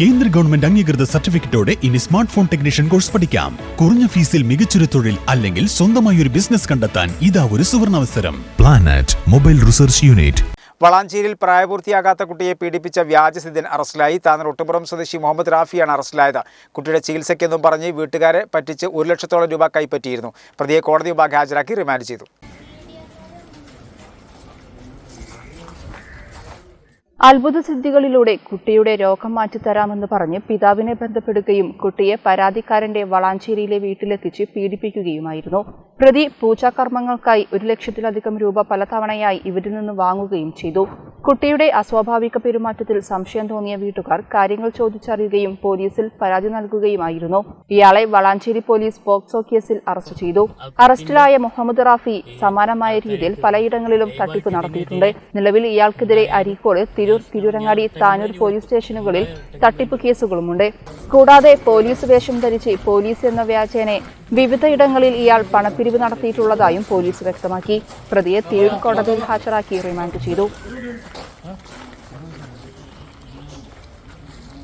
കേന്ദ്ര ഗവൺമെന്റ് അംഗീകൃത സർട്ടിഫിക്കറ്റോടെ ഇനി സ്മാർട്ട് ഫോൺ ടെക്നീഷ്യൻ കോഴ്സ് പഠിക്കാം. കുറഞ്ഞ ഫീസിൽ മികച്ചൊരു തൊഴിൽ അല്ലെങ്കിൽ സ്വന്തമായി ഒരു ബിസിനസ് കണ്ടെത്താൻ ഇതാ ഒരു സുവർണാവസരം. പ്ലാനറ്റ് മൊബൈൽ റിസർച്ച് യൂണിറ്റ് വളാഞ്ചേരിയിൽ പ്രായപൂർത്തിയാകാത്ത കുട്ടിയെ പീഡിപ്പിച്ച വ്യാജസിദ്ധൻ അറസ്റ്റിലായി. താനൂർ ഒട്ടുപുറം സ്വദേശി മുഹമ്മദ് റാഫിയാണ് അറസ്റ്റിലായത്. കുട്ടിയുടെ ചികിത്സയ്ക്കെന്നും പറഞ്ഞ് വീട്ടുകാരെ പറ്റിച്ച് ഒരു ലക്ഷത്തോളം രൂപ കൈപ്പറ്റിയിരുന്നു. പ്രതിയെ കോടതി മുമ്പാകെ ഹാജരാക്കി റിമാൻഡ് ചെയ്തു. അത്ഭുത സിദ്ധികളിലൂടെ കുട്ടിയുടെ രോഗം മാറ്റിത്തരാമെന്ന് പറഞ്ഞ് പിതാവിനെ ബന്ധപ്പെടുകയും കുട്ടിയെ പരാതിക്കാരന്റെ വളാഞ്ചേരിയിലെ വീട്ടിലെത്തിച്ച് പീഡിപ്പിക്കുകയുമായിരുന്നു. പ്രതി പൂജാകർമ്മങ്ങൾക്കായി ഒരു ലക്ഷത്തിലധികം രൂപ പലതവണയായി ഇവരിൽ നിന്ന് വാങ്ങുകയും ചെയ്തു. കുട്ടിയുടെ അസ്വാഭാവിക പെരുമാറ്റത്തിൽ സംശയം തോന്നിയ വീട്ടുകാർ കാര്യങ്ങൾ ചോദിച്ചറിയുകയും പോലീസിൽ പരാതി നൽകുകയുമായിരുന്നു. ഇയാളെ വളാഞ്ചേരി പോലീസ് പോക്സോ കേസിൽ അറസ്റ്റ് ചെയ്തു. അറസ്റ്റിലായ മുഹമ്മദ് റാഫി സമാനമായ രീതിയിൽ പലയിടങ്ങളിലും തട്ടിപ്പ് നടത്തിയിട്ടുണ്ട്. നിലവിൽ ഇയാൾക്കെതിരെ അരീക്കോട് തിരൂർ തിരൂരങ്ങാടി താനൂർ പോലീസ് സ്റ്റേഷനുകളിൽ തട്ടിപ്പ് കേസുകളുമുണ്ട്. കൂടാതെ പോലീസ് വേഷം ധരിച്ച് പോലീസ് എന്ന വ്യാജേനെ വിവിധയിടങ്ങളിൽ ഇയാൾ പണപ്പിരിവ് നടത്തിയിട്ടുള്ളതായും പോലീസ് വ്യക്തമാക്കി. പ്രതിയെ തിരൂർ കോടതിയിൽ ഹാജരാക്കി റിമാൻഡ് ചെയ്തു.